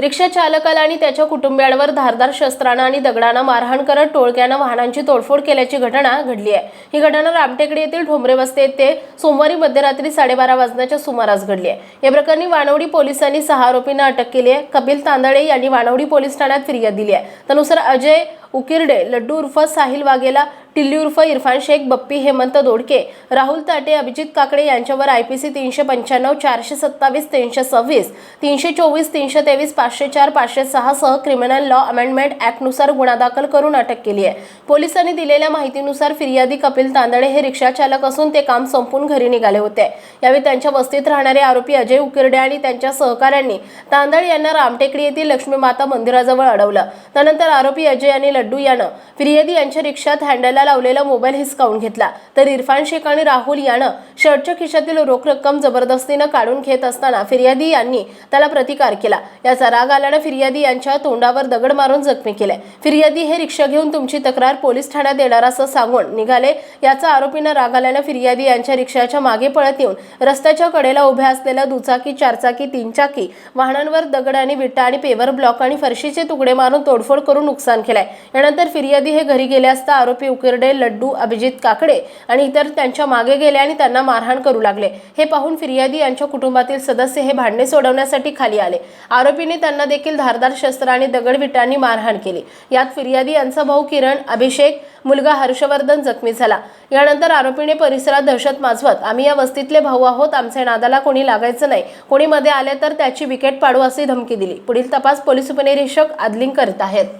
रिक्षा चालकाला आणि त्याच्या कुटुंबियांवर धारदार शस्त्रानं आणि दगडानं मारहाण करत टोळक्यानं वाहनांची तोडफोड केल्याची घटना घडली आहे. ही घटना रामटेकडी येथील ठोंबरे वस्ते येथे सोमवारी मध्यरात्री साडेबारा वाजण्याच्या सुमारास घडली आहे. या प्रकरणी वानवडी पोलिसांनी सहा आरोपींना अटक केली आहे. कपिल तांदळे यांनी वानवडी पोलीस ठाण्यात फिर्याद दिली आहे. त्यानुसार अजय उकिरडे लड्डू उर्फ साहिल वाघेला टिल्ली उर्फ इरफान शेख बप्पी हेमंत दोडके राहुल ताटे अभिजित काकडे यांच्यावर आय पी सी तीनशे पंच्याण्णव चारशे सत्तावीस तीनशे सव्वीस तीनशे चोवीस तीनशे तेवीस पाचशे चार पाचशे सहा सह क्रिमिनल लॉ अमेंडमेंट ॲक्टनुसार गुन्हा दाखल करून अटक केली आहे. पोलिसांनी दिलेल्या माहितीनुसार फिर्यादी कपिल तांदळे हे रिक्षा चालक असून ते काम संपून घरी निघाले होते. यावेळी त्यांच्या वस्तीत राहणारे आरोपी अजय उकिरडे आणि त्यांच्या सहकाऱ्यांनी तांदळे यांना रामटेकडी येथील लक्ष्मी माता मंदिराजवळ अडवलं. त्यानंतर आरोपी अजय आणि लड्डू यानं फिर्यादी यांच्या रिक्षात हँडलला लावलेला मोबाईल हिसकावून घेतला. तर इरफान शेख आणि राहुल यानं शर्टच्या खिशातील रोख रक्कम जबरदस्तीनं काढून घेत असताना फिर्यादी यांनी त्याला प्रतिकार केला. याचा राग आल्यानं फिर्यादी यांच्या तोंडावर दगड मारून जखमी केले. फिर्यादी हे रिक्षा घेऊन तुमची तक्रार पोलीस ठाण्यात देणार असं सांगून निघाले. याचा आरोपीनं राग आल्यानं फिर्यादी यांच्या रिक्षाच्या मागे पळत येऊन रस्त्याच्या कडेला उभ्या असलेल्या दुचाकी चारचाकी तीनचाकी वाहनांवर दगड आणि विटा आणि पेवर ब्लॉक आणि फरशीचे तुकडे मारून तोडफोड करून नुकसान केलंय. यानंतर फिर्यादी हे घरी गेले असता आरोपी उकिरडे लड्डू अभिजित काकडे आणि इतर त्यांच्या मागे गेले आणि त्यांना मारहाण करू लागले. हे पाहून फिर्यादी यांच्या कुटुंबातील सदस्य हे भांडणे सोडवण्यासाठी खाली आले. आरोपीने त्यांना देखील धारदार शस्त्र आणि दगडविटांनी मारहाण केली. यात फिर्यादी यांचा भाऊ किरण अभिषेक मुलगा हर्षवर्धन जखमी झाला. यानंतर आरोपीने परिसरात दहशत माजवत आम्ही या वस्तीतले भाऊ आहोत आमच्या नादाला कोणी लागायचं नाही. कोणी मध्ये आले तर त्याची विकेट पाडू अशी धमकी दिली. पुढील तपास पोलीस उपनिरीक्षक आदलिंग करत आहेत.